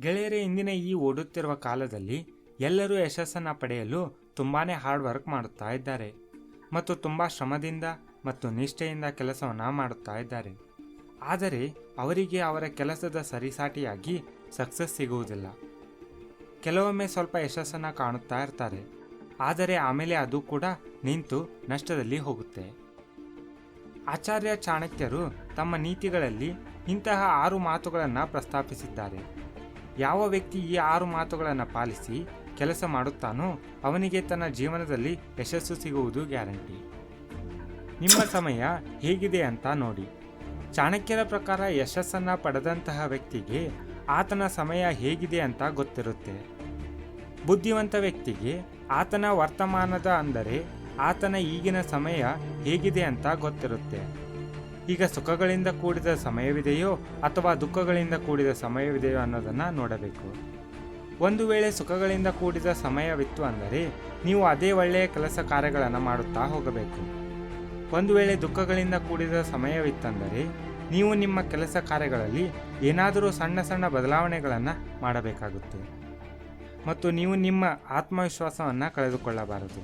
ಗೆಳೆಯರೇ, ಇಂದಿನ ಈ ಓಡುತ್ತಿರುವ ಕಾಲದಲ್ಲಿ ಎಲ್ಲರೂ ಯಶಸ್ಸನ್ನು ಪಡೆಯಲು ತುಂಬಾ ಹಾರ್ಡ್ ವರ್ಕ್ ಮಾಡುತ್ತಾ ಇದ್ದಾರೆ ಮತ್ತು ತುಂಬ ಶ್ರಮದಿಂದ ಮತ್ತು ನಿಷ್ಠೆಯಿಂದ ಕೆಲಸವನ್ನು ಮಾಡುತ್ತಾ ಇದ್ದಾರೆ. ಆದರೆ ಅವರಿಗೆ ಅವರ ಕೆಲಸದ ಸರಿಸಾಟಿಯಾಗಿ ಸಕ್ಸಸ್ ಸಿಗುವುದಿಲ್ಲ. ಕೆಲವೊಮ್ಮೆ ಸ್ವಲ್ಪ ಯಶಸ್ಸನ್ನು ಕಾಣುತ್ತಾ ಇರ್ತಾರೆ. ಆದರೆ ಆಮೇಲೆ ಅದು ಕೂಡ ನಿಂತು ನಷ್ಟದಲ್ಲಿ ಹೋಗುತ್ತೆ. ಆಚಾರ್ಯ ಚಾಣಕ್ಯರು ತಮ್ಮ ನೀತಿಗಳಲ್ಲಿ ಇಂತಹ ಆರು ಮಾತುಗಳನ್ನು ಪ್ರಸ್ತಾಪಿಸಿದ್ದಾರೆ. ಯಾವ ವ್ಯಕ್ತಿ ಈ ಆರು ಮಾತುಗಳನ್ನು ಪಾಲಿಸಿ ಕೆಲಸ ಮಾಡುತ್ತಾನೋ ಅವನಿಗೆ ತನ್ನ ಜೀವನದಲ್ಲಿ ಯಶಸ್ಸು ಸಿಗುವುದು ಗ್ಯಾರಂಟಿ. ನಿಮ್ಮ ಸಮಯ ಹೇಗಿದೆ ಅಂತ ನೋಡಿ. ಚಾಣಕ್ಯರ ಪ್ರಕಾರ ಯಶಸ್ಸನ್ನು ಪಡೆದಂತಹ ವ್ಯಕ್ತಿಗೆ ಆತನ ಸಮಯ ಹೇಗಿದೆ ಅಂತ ಗೊತ್ತಿರುತ್ತೆ. ಬುದ್ಧಿವಂತ ವ್ಯಕ್ತಿಗೆ ಆತನ ವರ್ತಮಾನದ ಅಂದರೆ ಆತನ ಈಗಿನ ಸಮಯ ಹೇಗಿದೆ ಅಂತ ಗೊತ್ತಿರುತ್ತೆ. ಈಗ ಸುಖಗಳಿಂದ ಕೂಡಿದ ಸಮಯವಿದೆಯೋ ಅಥವಾ ದುಃಖಗಳಿಂದ ಕೂಡಿದ ಸಮಯವಿದೆಯೋ ಅನ್ನೋದನ್ನು ನೋಡಬೇಕು. ಒಂದು ವೇಳೆ ಸುಖಗಳಿಂದ ಕೂಡಿದ ಸಮಯವಿತ್ತು ಅಂದರೆ ನೀವು ಅದೇ ಒಳ್ಳೆಯ ಕೆಲಸ ಕಾರ್ಯಗಳನ್ನು ಮಾಡುತ್ತಾ ಹೋಗಬೇಕು. ಒಂದು ವೇಳೆ ದುಃಖಗಳಿಂದ ಕೂಡಿದ ಸಮಯವಿತ್ತಂದರೆ ನೀವು ನಿಮ್ಮ ಕೆಲಸ ಕಾರ್ಯಗಳಲ್ಲಿ ಏನಾದರೂ ಸಣ್ಣ ಸಣ್ಣ ಬದಲಾವಣೆಗಳನ್ನು ಮಾಡಬೇಕಾಗುತ್ತೆ. ಮತ್ತು ನೀವು ನಿಮ್ಮ ಆತ್ಮವಿಶ್ವಾಸವನ್ನು ಕಳೆದುಕೊಳ್ಳಬಾರದು.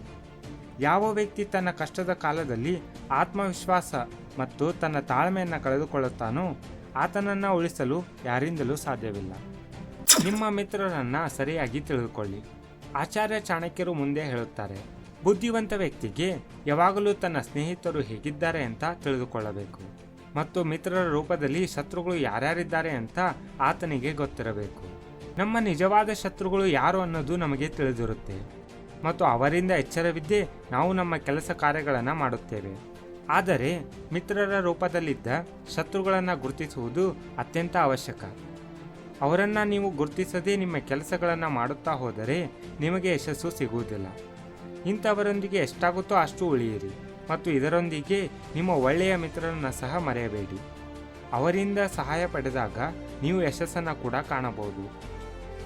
ಯಾವ ವ್ಯಕ್ತಿ ತನ್ನ ಕಷ್ಟದ ಕಾಲದಲ್ಲಿ ಆತ್ಮವಿಶ್ವಾಸ ಮತ್ತು ತನ್ನ ತಾಳ್ಮೆಯನ್ನು ಕಳೆದುಕೊಳ್ಳುತ್ತಾನೋ ಆತನನ್ನು ಉಳಿಸಲು ಯಾರಿಂದಲೂ ಸಾಧ್ಯವಿಲ್ಲ. ನಿಮ್ಮ ಮಿತ್ರರನ್ನು ಸರಿಯಾಗಿ ತಿಳಿದುಕೊಳ್ಳಿ. ಆಚಾರ್ಯ ಚಾಣಕ್ಯರು ಮುಂದೆ ಹೇಳುತ್ತಾರೆ, ಬುದ್ಧಿವಂತ ವ್ಯಕ್ತಿಗೆ ಯಾವಾಗಲೂ ತನ್ನ ಸ್ನೇಹಿತರು ಹೇಗಿದ್ದಾರೆ ಅಂತ ತಿಳಿದುಕೊಳ್ಳಬೇಕು ಮತ್ತು ಮಿತ್ರರ ರೂಪದಲ್ಲಿ ಶತ್ರುಗಳು ಯಾರ್ಯಾರಿದ್ದಾರೆ ಅಂತ ಆತನಿಗೆ ಗೊತ್ತಿರಬೇಕು. ನಮ್ಮ ನಿಜವಾದ ಶತ್ರುಗಳು ಯಾರು ಅನ್ನೋದು ನಮಗೆ ತಿಳಿದಿರುತ್ತೆ. ಮತ್ತು ಅವರಿಂದ ಎಚ್ಚರವಿದ್ದೇ ನಾವು ನಮ್ಮ ಕೆಲಸ ಕಾರ್ಯಗಳನ್ನು ಮಾಡುತ್ತೇವೆ. ಆದರೆ ಮಿತ್ರರ ರೂಪದಲ್ಲಿದ್ದ ಶತ್ರುಗಳನ್ನು ಗುರುತಿಸುವುದು ಅತ್ಯಂತ ಅವಶ್ಯಕ. ಅವರನ್ನು ನೀವು ಗುರುತಿಸದೇ ನಿಮ್ಮ ಕೆಲಸಗಳನ್ನು ಮಾಡುತ್ತಾ ಹೋದರೆ ನಿಮಗೆ ಯಶಸ್ಸು ಸಿಗುವುದಿಲ್ಲ. ಇಂಥವರೊಂದಿಗೆ ಎಷ್ಟಾಗುತ್ತೋ ಅಷ್ಟು ಉಳಿಯಿರಿ ಮತ್ತು ಇದರೊಂದಿಗೆ ನಿಮ್ಮ ಒಳ್ಳೆಯ ಮಿತ್ರರನ್ನು ಸಹ ಮರೆಯಬೇಡಿ. ಅವರಿಂದ ಸಹಾಯ ಪಡೆದಾಗ ನೀವು ಯಶಸ್ಸನ್ನು ಕೂಡ ಕಾಣಬಹುದು.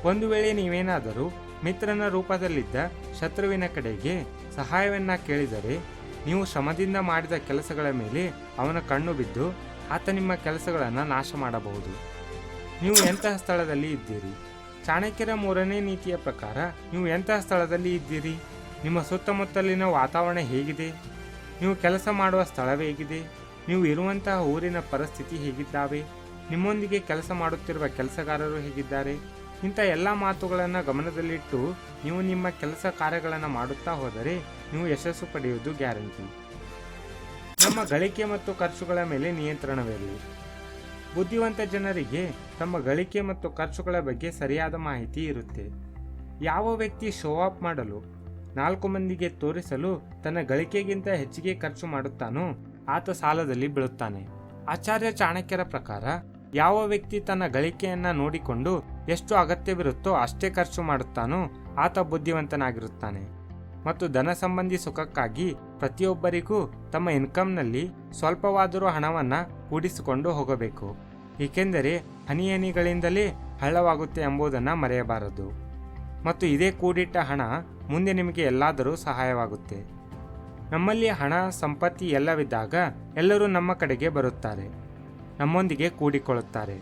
ಒಂದು ವೇಳೆ ನೀವೇನಾದರೂ ಮಿತ್ರನ ರೂಪದಲ್ಲಿದ್ದ ಶತ್ರುವಿನ ಕಡೆಗೆ ಸಹಾಯವನ್ನ ಕೇಳಿದರೆ ನೀವು ಶ್ರಮದಿಂದ ಮಾಡಿದ ಕೆಲಸಗಳ ಮೇಲೆ ಅವನ ಕಣ್ಣು ಬಿದ್ದು ಆತ ನಿಮ್ಮ ಕೆಲಸಗಳನ್ನು ನಾಶ ಮಾಡಬಹುದು. ನೀವು ಎಂತಹ ಸ್ಥಳದಲ್ಲಿ ಇದ್ದೀರಿ? ಚಾಣಕ್ಯರ ಮೂರನೇ ನೀತಿಯ ಪ್ರಕಾರ ನೀವು ಎಂತಹ ಸ್ಥಳದಲ್ಲಿ ಇದ್ದೀರಿ? ನಿಮ್ಮ ಸುತ್ತಮುತ್ತಲಿನ ವಾತಾವರಣ ಹೇಗಿದೆ? ನೀವು ಕೆಲಸ ಮಾಡುವ ಸ್ಥಳವೇಗಿದೆ ನೀವು ಇರುವಂತಹ ಊರಿನ ಪರಿಸ್ಥಿತಿ ಹೇಗಿದ್ದಾವೆ? ನಿಮ್ಮೊಂದಿಗೆ ಕೆಲಸ ಮಾಡುತ್ತಿರುವ ಕೆಲಸಗಾರರು ಹೇಗಿದ್ದಾರೆ? ಇಂಥ ಎಲ್ಲ ಮಾತುಗಳನ್ನು ಗಮನದಲ್ಲಿಟ್ಟು ನೀವು ನಿಮ್ಮ ಕೆಲಸ ಕಾರ್ಯಗಳನ್ನು ಮಾಡುತ್ತಾ ಹೋದರೆ ನೀವು ಯಶಸ್ಸು ಪಡೆಯುವುದು ಗ್ಯಾರಂಟಿ. ನಮ್ಮ ಗಳಿಕೆ ಮತ್ತು ಖರ್ಚುಗಳ ಮೇಲೆ ನಿಯಂತ್ರಣವಿರಲಿ. ಬುದ್ಧಿವಂತ ಜನರಿಗೆ ತಮ್ಮ ಗಳಿಕೆ ಮತ್ತು ಖರ್ಚುಗಳ ಬಗ್ಗೆ ಸರಿಯಾದ ಮಾಹಿತಿ ಇರುತ್ತೆ. ಯಾವ ವ್ಯಕ್ತಿ ಶೋ ಆಫ್ ಮಾಡಲು, ನಾಲ್ಕು ಮಂದಿಗೆ ತೋರಿಸಲು ತನ್ನ ಗಳಿಕೆಗಿಂತ ಹೆಚ್ಚಿಗೆ ಖರ್ಚು ಮಾಡುತ್ತಾನೋ, ಆತ ಸಾಲದಲ್ಲಿ ಬೀಳುತ್ತಾನೆ. ಆಚಾರ್ಯ ಚಾಣಕ್ಯರ ಪ್ರಕಾರ ಯಾವ ವ್ಯಕ್ತಿ ತನ್ನ ಗಳಿಕೆಯನ್ನ ನೋಡಿಕೊಂಡು ಎಷ್ಟು ಅಗತ್ಯವಿರುತ್ತೋ ಅಷ್ಟೇ ಖರ್ಚು ಮಾಡುತ್ತಾನೋ ಆತ ಬುದ್ಧಿವಂತನಾಗಿರುತ್ತಾನೆ. ಮತ್ತು ಧನ ಸಂಬಂಧಿ ಸುಖಕ್ಕಾಗಿ ಪ್ರತಿಯೊಬ್ಬರಿಗೂ ತಮ್ಮ ಇನ್ಕಮ್ನಲ್ಲಿ ಸ್ವಲ್ಪವಾದರೂ ಹಣವನ್ನು ಕೂಡಿಸಿಕೊಂಡು ಹೋಗಬೇಕು. ಏಕೆಂದರೆ ಹನಿ ಹನಿಗಳಿಂದಲೇ ಹಳ್ಳವಾಗುತ್ತೆ ಎಂಬುದನ್ನು ಮರೆಯಬಾರದು. ಮತ್ತು ಇದೇ ಕೂಡಿಟ್ಟ ಹಣ ಮುಂದೆ ನಿಮಗೆ ಎಲ್ಲಾದರೂ ಸಹಾಯವಾಗುತ್ತೆ. ನಮ್ಮಲ್ಲಿ ಹಣ, ಸಂಪತ್ತಿ ಎಲ್ಲವಿದ್ದಾಗ ಎಲ್ಲರೂ ನಮ್ಮ ಕಡೆಗೆ ಬರುತ್ತಾರೆ. ನಮ್ಮೊಂದಿಗೆ ಕೂಡಿಕೊಳ್ಳುತ್ತಾರೆ.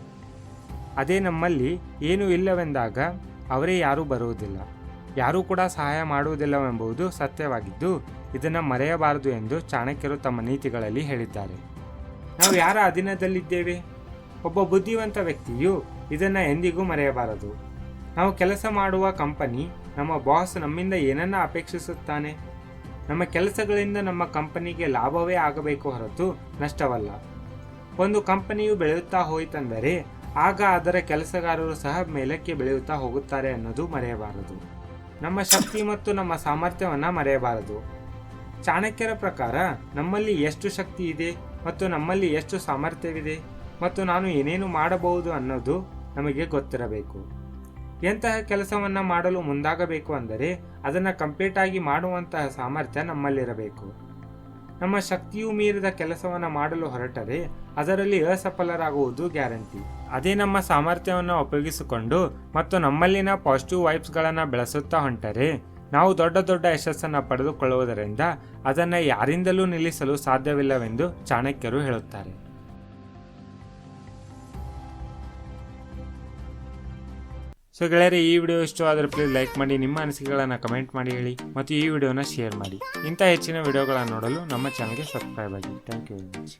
ಅದೇ ನಮ್ಮಲ್ಲಿ ಏನೂ ಇಲ್ಲವೆಂದಾಗ ಅವರೇ ಯಾರೂ ಬರುವುದಿಲ್ಲ. ಯಾರೂ ಕೂಡ ಸಹಾಯ ಮಾಡುವುದಿಲ್ಲವೆಂಬುದು ಸತ್ಯವಾಗಿದ್ದು, ಇದನ್ನು ಮರೆಯಬಾರದು ಎಂದು ಚಾಣಕ್ಯರು ತಮ್ಮ ನೀತಿಗಳಲ್ಲಿ ಹೇಳಿದ್ದಾರೆ. ನಾವು ಯಾರ ಅಧೀನದಲ್ಲಿದ್ದೇವೆ? ಒಬ್ಬ ಬುದ್ಧಿವಂತ ವ್ಯಕ್ತಿಯು ಇದನ್ನು ಎಂದಿಗೂ ಮರೆಯಬಾರದು. ನಾವು ಕೆಲಸ ಮಾಡುವ ಕಂಪನಿ ನಮ್ಮ ಬಾಸ್ ನಮ್ಮಿಂದ ಏನನ್ನ ಅಪೇಕ್ಷಿಸುತ್ತಾನೆ? ನಮ್ಮ ಕೆಲಸಗಳಿಂದ ನಮ್ಮ ಕಂಪನಿಗೆ ಲಾಭವೇ ಆಗಬೇಕು ಹೊರತು ನಷ್ಟವಲ್ಲ. ಒಂದು ಕಂಪನಿಯು ಬೆಳೆಯುತ್ತಾ ಹೋಯಿತೆಂದರೆ, ಆಗ ಅದರ ಕೆಲಸಗಾರರು ಸಹ ಮೇಲಕ್ಕೆ ಬೆಳೆಯುತ್ತಾ ಹೋಗುತ್ತಾರೆ ಅನ್ನೋದು ಮರೆಯಬಾರದು. ನಮ್ಮ ಶಕ್ತಿ ಮತ್ತು ನಮ್ಮ ಸಾಮರ್ಥ್ಯವನ್ನು ಮರೆಯಬಾರದು. ಚಾಣಕ್ಯರ ಪ್ರಕಾರ, ನಮ್ಮಲ್ಲಿ ಎಷ್ಟು ಶಕ್ತಿ ಇದೆ ಮತ್ತು ನಮ್ಮಲ್ಲಿ ಎಷ್ಟು ಸಾಮರ್ಥ್ಯವಿದೆ ಮತ್ತು ನಾನು ಏನೇನು ಮಾಡಬಹುದು ಅನ್ನೋದು ನಮಗೆ ಗೊತ್ತಿರಬೇಕು. ಎಂತಹ ಕೆಲಸವನ್ನು ಮಾಡಲು ಮುಂದಾಗಬೇಕು ಅಂದರೆ, ಅದನ್ನು ಕಂಪ್ಲೀಟಾಗಿ ಮಾಡುವಂತಹ ಸಾಮರ್ಥ್ಯ ನಮ್ಮಲ್ಲಿರಬೇಕು. ನಮ್ಮ ಶಕ್ತಿಯು ಮೀರಿದ ಕೆಲಸವನ್ನು ಮಾಡಲು ಹೊರಟರೆ, ಅದರಲ್ಲಿ ಅಸಫಲರಾಗುವುದು ಗ್ಯಾರಂಟಿ. ಅದೇ ನಮ್ಮ ಸಾಮರ್ಥ್ಯವನ್ನು ಉಪಯೋಗಿಸಿಕೊಂಡು ಮತ್ತು ನಮ್ಮಲ್ಲಿನ ಪಾಸಿಟಿವ್ ವೈಬ್ಸ್ಗಳನ್ನು ಬೆಳೆಸುತ್ತಾ ಹೊಂಟರೆ, ನಾವು ದೊಡ್ಡ ದೊಡ್ಡ ಯಶಸ್ಸನ್ನು ಪಡೆದುಕೊಳ್ಳುವುದರಿಂದ ಅದನ್ನು ಯಾರಿಂದಲೂ ನಿಲ್ಲಿಸಲು ಸಾಧ್ಯವಿಲ್ಲವೆಂದು ಚಾಣಕ್ಯರು ಹೇಳುತ್ತಾರೆ. ಸೊ ಗೆಳೆಯರೆ, ಈ ವಿಡಿಯೋ ಇಷ್ಟವಾದರೆ ಪ್ಲೀಸ್ ಲೈಕ್ ಮಾಡಿ, ನಿಮ್ಮ ಅನಿಸಿಕೆಗಳನ್ನು ಕಮೆಂಟ್ ಮಾಡಿ ಹೇಳಿ, ಮತ್ತು ಈ ವಿಡಿಯೋನ ಶೇರ್ ಮಾಡಿ. ಇಂಥ ಹೆಚ್ಚಿನ ವಿಡಿಯೋಗಳನ್ನು ನೋಡಲು ನಮ್ಮ ಚಾನಲ್ಗೆ ಸಬ್ಸ್ಕ್ರೈಬ್ ಆಗಿ. Thank you very much